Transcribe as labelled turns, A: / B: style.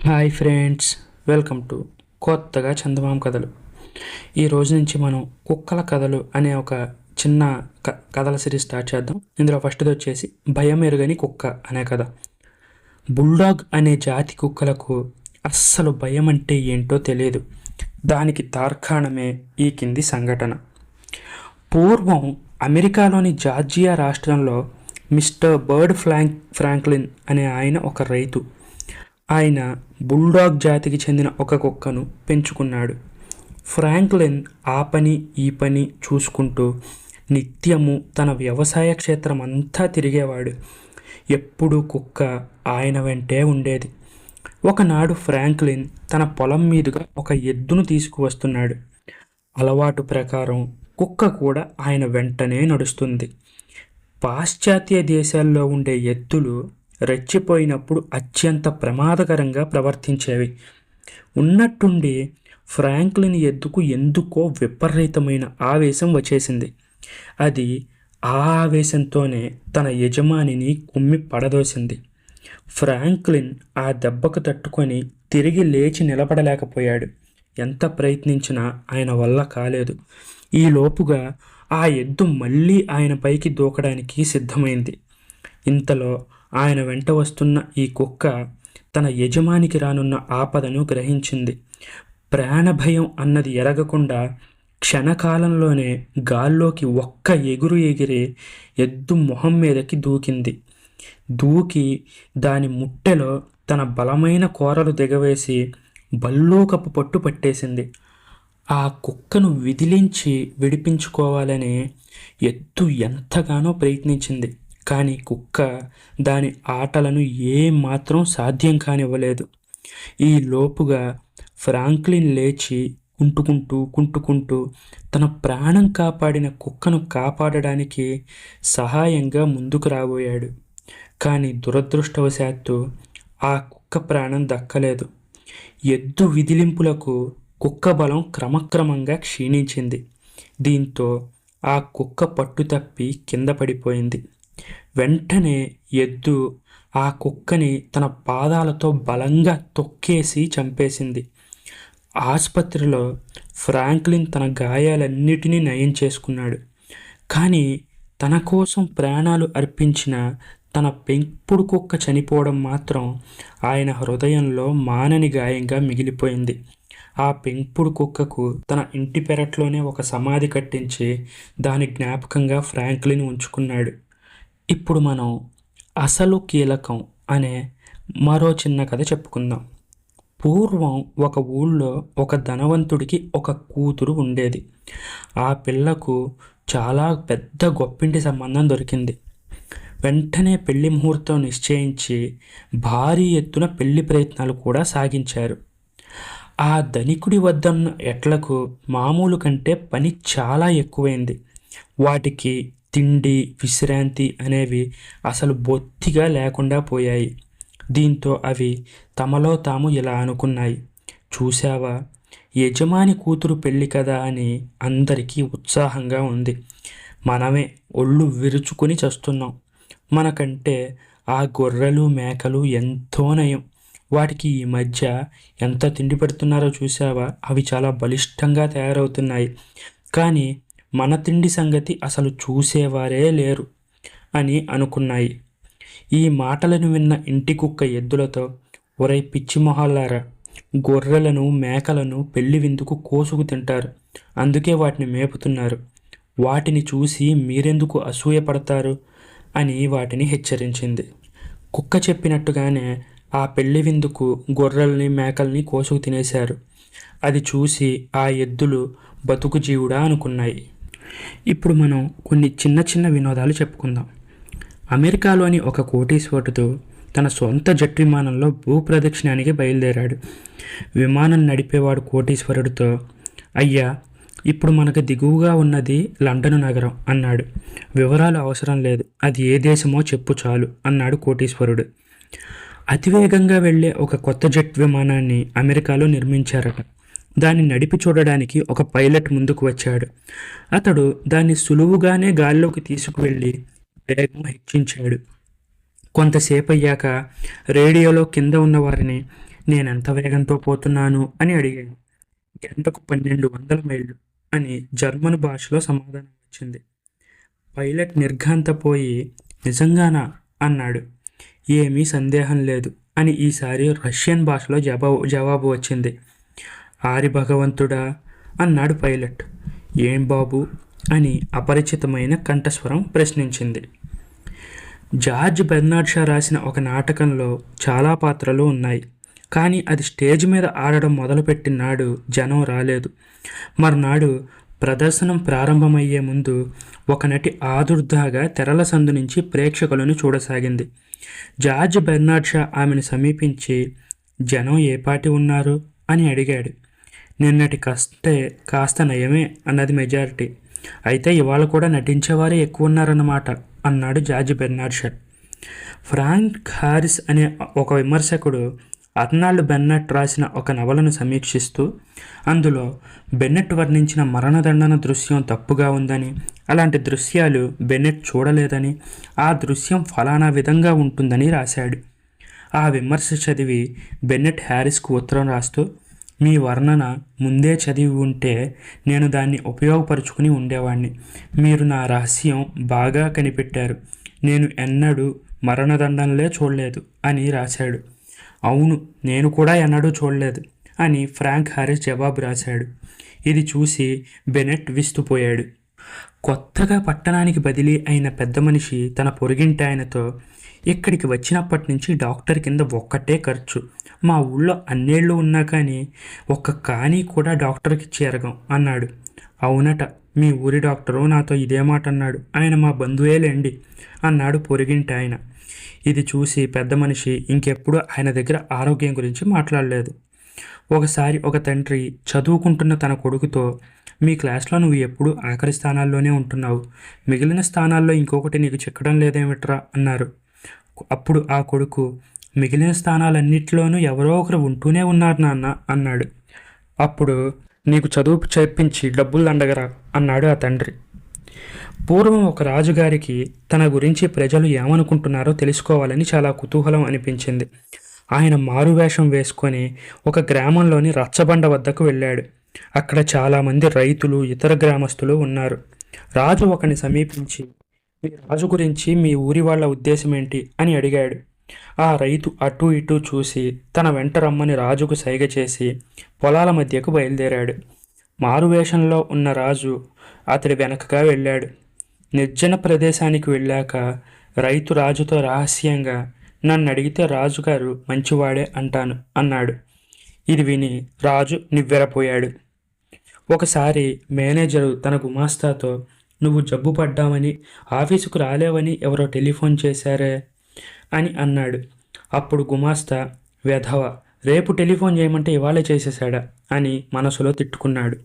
A: Hi friends welcome to కొత్తగా చందమామ కథలు. ఈ రోజు నుంచి మనం కుక్కల కథలు అనే ఒక చిన్న క కథల సిరీస్ స్టార్ట్ చేద్దాం. ఇందులో ఫస్ట్ది వచ్చేసి భయం ఎరుగని కుక్క అనే కథ. బుల్డాగ్ అనే జాతి కుక్కలకు అస్సలు భయం అంటే ఏంటో తెలియదు. దానికి తార్కాణమే ఈ కింది సంఘటన. పూర్వం అమెరికాలోని జార్జియా రాష్ట్రంలో మిస్టర్ బర్డ్ ఫ్లాంక్ ఫ్రాంక్లిన్ అనే ఆయన ఒక రైతు. ఆయన బుల్డాగ్ జాతికి చెందిన ఒక కుక్కను పెంచుకున్నాడు. ఫ్రాంక్లిన్ ఆ పని ఈ పని చూసుకుంటూ నిత్యము తన వ్యవసాయ క్షేత్రం అంతా తిరిగేవాడు. ఎప్పుడూ కుక్క ఆయన వెంటే ఉండేది. ఒకనాడు ఫ్రాంక్లిన్ తన పొలం మీదుగా ఒక ఎద్దును తీసుకువస్తున్నాడు. అలవాటు ప్రకారం కుక్క కూడా ఆయన వెంటనే నడుస్తుంది. పాశ్చాత్య దేశాల్లో ఉండే ఎద్దులు రెచ్చిపోయినప్పుడు అత్యంత ప్రమాదకరంగా ప్రవర్తించేవి. ఉన్నట్టుండి ఫ్రాంక్లిన్ ఎద్దుకు ఎందుకో విపరీతమైన ఆవేశం వచ్చేసింది. అది ఆ ఆవేశంతోనే తన యజమానిని కుమ్మి పడదోసింది. ఫ్రాంక్లిన్ ఆ దెబ్బకు తట్టుకొని తిరిగి లేచి నిలబడలేకపోయాడు. ఎంత ప్రయత్నించినా ఆయన వల్ల కాలేదు. ఈ లోపుగా ఆ ఎద్దు మళ్ళీ ఆయన పైకి దూకడానికి సిద్ధమైంది. ఇంతలో ఆయన వెంట వస్తున్న ఈ కుక్క తన యజమానికి రానున్న ఆపదను గ్రహించింది. ప్రాణభయం అన్నది ఎరగకుండా క్షణకాలంలోనే గాల్లోకి ఒక్క ఎగురు ఎగిరి ఎద్దు మొహం మీదకి దూకింది. దూకి దాని ముట్టెలో తన బలమైన కూరలు దిగవేసి బల్లూకపు పట్టు పట్టేసింది. ఆ కుక్కను విదిలించి విడిపించుకోవాలని ఎద్దు ఎంతగానో ప్రయత్నించింది. కానీ కుక్క దాని ఆటలను ఏమాత్రం సాధ్యం కానివ్వలేదు. ఈ లోపుగా ఫ్రాంక్లిన్ లేచి కుంటుకుంటూ కుంటుకుంటూ తన ప్రాణం కాపాడిన కుక్కను కాపాడడానికి సహాయంగా ముందుకు రాబోయాడు. కానీ దురదృష్టవశాత్తు ఆ కుక్క ప్రాణం దక్కలేదు. ఎద్దు విదిలింపులకు కుక్క బలం క్రమక్రమంగా క్షీణించింది. దీంతో ఆ కుక్క పట్టు తప్పి కింద పడిపోయింది. వెంటనే ఎద్దు ఆ కుక్కని తన పాదాలతో బలంగా తొక్కేసి చంపేసింది. ఆసుపత్రిలో ఫ్రాంక్లిన్ తన గాయాలన్నిటినీ నయం చేసుకున్నాడు. కానీ తన కోసం ప్రాణాలు అర్పించిన తన పెంపుడు కుక్క చనిపోవడం మాత్రం ఆయన హృదయంలో మానని గాయంగా మిగిలిపోయింది. ఆ పెంపుడు కుక్కకు తన ఇంటి పెరట్లోనే ఒక సమాధి కట్టించి దాని జ్ఞాపకంగా ఫ్రాంక్లిన్ ఉంచుకున్నాడు. ఇప్పుడు మనం అసలు కీలకం అనే మరో చిన్న కథ చెప్పుకుందాం. పూర్వం ఒక ఊళ్ళో ఒక ధనవంతుడికి ఒక కూతురు ఉండేది. ఆ పిల్లకు చాలా పెద్ద గొప్పింటి సంబంధం దొరికింది. వెంటనే పెళ్ళి ముహూర్తం నిశ్చయించి భారీ ఎత్తున పెళ్ళి ప్రయత్నాలు కూడా సాగించారు. ఆ ధనికుడి వద్దన్న ఎట్లకు మామూలు కంటే పని చాలా ఎక్కువైంది. వాటికి తిండి విశ్రాంతి అనేవి అసలు బొత్తిగా లేకుండా పోయాయి. దీంతో అవి తమలో తాము ఇలా అనుకున్నాయి. చూశావా? యజమాని కూతురు పెళ్ళి కదా అని అందరికీ ఉత్సాహంగా ఉంది. మనమే ఒళ్ళు విరుచుకుని చస్తున్నాం. మనకంటే ఆ గొర్రెలు మేకలు ఎంతో నయం. వాటికి ఈ మధ్య ఎంత తిండి పెడుతున్నారో చూసావా అవి చాలా బలిష్టంగా తయారవుతున్నాయి. కానీ మన తిండి సంగతి అసలు చూసేవారే లేరు అని అనుకున్నాయి. ఈ మాటలను విన్న ఇంటి కుక్క ఎద్దులతో ఒరై పిచ్చి మొహాలారా గొర్రెలను మేకలను పెళ్ళి విందుకు కోసుకు తింటారు. అందుకే వాటిని మేపుతున్నారు. వాటిని చూసి మీరెందుకు అసూయపడతారు అని వాటిని హెచ్చరించింది. కుక్క చెప్పినట్టుగానే ఆ పెళ్ళి విందుకు గొర్రెల్ని మేకల్ని కోసుకు తినేశారు. అది చూసి ఆ ఎద్దులు బతుకు జీవుడా అనుకున్నాయి. ఇప్పుడు మనం కొన్ని చిన్న చిన్న వినోదాలు చెప్పుకుందాం. అమెరికాలోని ఒక కోటీశ్వరుడు తన సొంత జెట్ విమానంలో భూప్రదక్షిణానికి బయలుదేరాడు. విమానం నడిపేవాడు కోటీశ్వరుడితో అయ్యా ఇప్పుడు మనకు దిగువగా ఉన్నది లండన్ నగరం అన్నాడు. వివరాలు అవసరం లేదు అది ఏ దేశమో చెప్పు చాలు అన్నాడు కోటీశ్వరుడు. అతివేగంగా వెళ్ళే ఒక కొత్త జెట్ విమానాన్ని అమెరికాలో నిర్మించారట. దాన్ని నడిపి చూడడానికి ఒక పైలట్ ముందుకు వచ్చాడు. అతడు దాన్ని సులువుగానే గాల్లోకి తీసుకువెళ్ళి వేగం హెచ్చించాడు. కొంతసేపు అయ్యాక రేడియోలో కింద ఉన్నవారిని నేను నేనెంత వేగంతో పోతున్నాను? అని అడిగాను గంటకు పన్నెండు వందల మైళ్ళు అని జర్మన్ భాషలో సమాధానం వచ్చింది. పైలట్ నిర్ఘాంతపోయి నిజంగానా? అన్నాడు. ఏమీ సందేహం లేదు అని ఈసారి రష్యన్ భాషలో జవాబు జవాబు వచ్చింది. ఆరి భగవంతుడా అన్నాడు పైలట్. ఏం బాబు? అని అపరిచితమైన కంఠస్వరం ప్రశ్నించింది. జార్జ్ బెర్నార్డ్ షా రాసిన ఒక నాటకంలో చాలా పాత్రలు ఉన్నాయి. కానీ అది స్టేజ్ మీద ఆడడం మొదలుపెట్టిన నాడు జనం రాలేదు. మర్నాడు ప్రదర్శనం ప్రారంభమయ్యే ముందు ఒక నటి ఆదుర్దాగా తెరల సందు నుంచి ప్రేక్షకులను చూడసాగింది. జార్జ్ బెర్నార్డ్ షా ఆమెను సమీపించి జనం ఏ పాటి ఉన్నారు? అని అడిగాడు. నిన్నటి కష్టే కాస్త నయమే అన్నది మెజారిటీ. అయితే ఇవాళ కూడా నటించేవారే ఎక్కువ ఉన్నారన్నమాట అన్నాడు George Bernard Shaw Frank Harris అనే ఒక విమర్శకుడు అర్నాల్డ్ బెన్నెట్ రాసిన ఒక నవలను సమీక్షిస్తూ అందులో బెన్నెట్ వర్ణించిన మరణదండన దృశ్యం తప్పుగా ఉందని అలాంటి దృశ్యాలు బెన్నెట్ చూడలేదని ఆ దృశ్యం ఫలానా విధంగా ఉంటుందని రాశాడు. ఆ విమర్శ చదివి బెన్నెట్ హ్యారిస్కు ఉత్తరం రాస్తూ మీ వర్ణన ముందే చదివి ఉంటే నేను దాన్ని ఉపయోగపరుచుకుని ఉండేవాణ్ణి. మీరు నా రహస్యం బాగా కనిపెట్టారు. నేను ఎన్నడూ మరణదండంలే చూడలేదు అని రాశాడు. అవును నేను కూడా ఎన్నడూ చూడలేదు అని ఫ్రాంక్ హారిస్ జవాబు రాశాడు. ఇది చూసి బెనెట్ విస్తుపోయాడు. కొత్తగా పట్టణానికి బదిలీ అయిన పెద్ద మనిషి తన పొరుగింటి ఆయనతో ఇక్కడికి వచ్చినప్పటి నుంచి డాక్టర్ కింద ఒక్కటే ఖర్చు. మా ఊళ్ళో అన్నేళ్ళు ఉన్నా కానీ ఒక్క కానీ కూడా డాక్టర్కి చేరగం అన్నాడు. అవునట మీ ఊరి డాక్టరు నాతో ఇదే మాట అన్నాడు. ఆయన మా బంధువేలేండి అన్నాడు పొరిగింటి ఆయన. ఇది చూసి పెద్ద మనిషి ఇంకెప్పుడు ఆయన దగ్గర ఆరోగ్యం గురించి మాట్లాడలేదు. ఒకసారి ఒక తండ్రి చదువుకుంటున్న తన కొడుకుతో మీ క్లాస్లో నువ్వు ఎప్పుడూ ఆఖరి స్థానాల్లోనే ఉంటున్నావు. మిగిలిన స్థానాల్లో ఇంకొకటి నీకు చిక్కడం లేదేమిట్రా? అన్నారు. అప్పుడు ఆ కొడుకు మిగిలిన స్థానాలన్నింటిలోనూ ఎవరో ఒకరు ఉంటూనే ఉన్నారు నాన్న అన్నాడు. అప్పుడు నీకు చదువు చెప్పించి డబ్బులు దండగరా అన్నాడు ఆ తండ్రి. పూర్వం ఒక రాజుగారికి తన గురించి ప్రజలు ఏమనుకుంటున్నారో తెలుసుకోవాలని చాలా కుతూహలం అనిపించింది. ఆయన మారువేషం వేసుకొని ఒక గ్రామంలోని రచ్చబండ వద్దకు వెళ్ళాడు. అక్కడ చాలామంది రైతులు ఇతర గ్రామస్తులు ఉన్నారు. రాజు ఒకని సమీపించి మీ రాజు గురించి మీ ఊరి వాళ్ళ ఉద్దేశం ఏంటి అని అడిగాడు. ఆ రైతు అటు ఇటు చూసి తన వెంట రమ్మని రాజుకు సైగ చేసి పొలాల మధ్యకు బయలుదేరాడు. మారువేషంలో ఉన్న రాజు అతడి వెనకగా వెళ్ళాడు. నిర్జన ప్రదేశానికి వెళ్ళాక రైతు రాజుతో రహస్యంగా నన్ను అడిగితే రాజుగారు మంచివాడే అంటాను అన్నాడు. ఇది విని రాజు నివ్వెరపోయాడు. ఒకసారి మేనేజరు తన గుమాస్తాతో నువ్వు జబ్బు పడ్డామని ఆఫీసుకు రాలేవని ఎవరో టెలిఫోన్ చేశారే? అని అన్నాడు. అప్పుడు గుమాస్తా వెధవ రేపు టెలిఫోన్ చేయమంటే ఇవాళే చేసేశాడా? అని మనసులో తిట్టుకున్నాడు.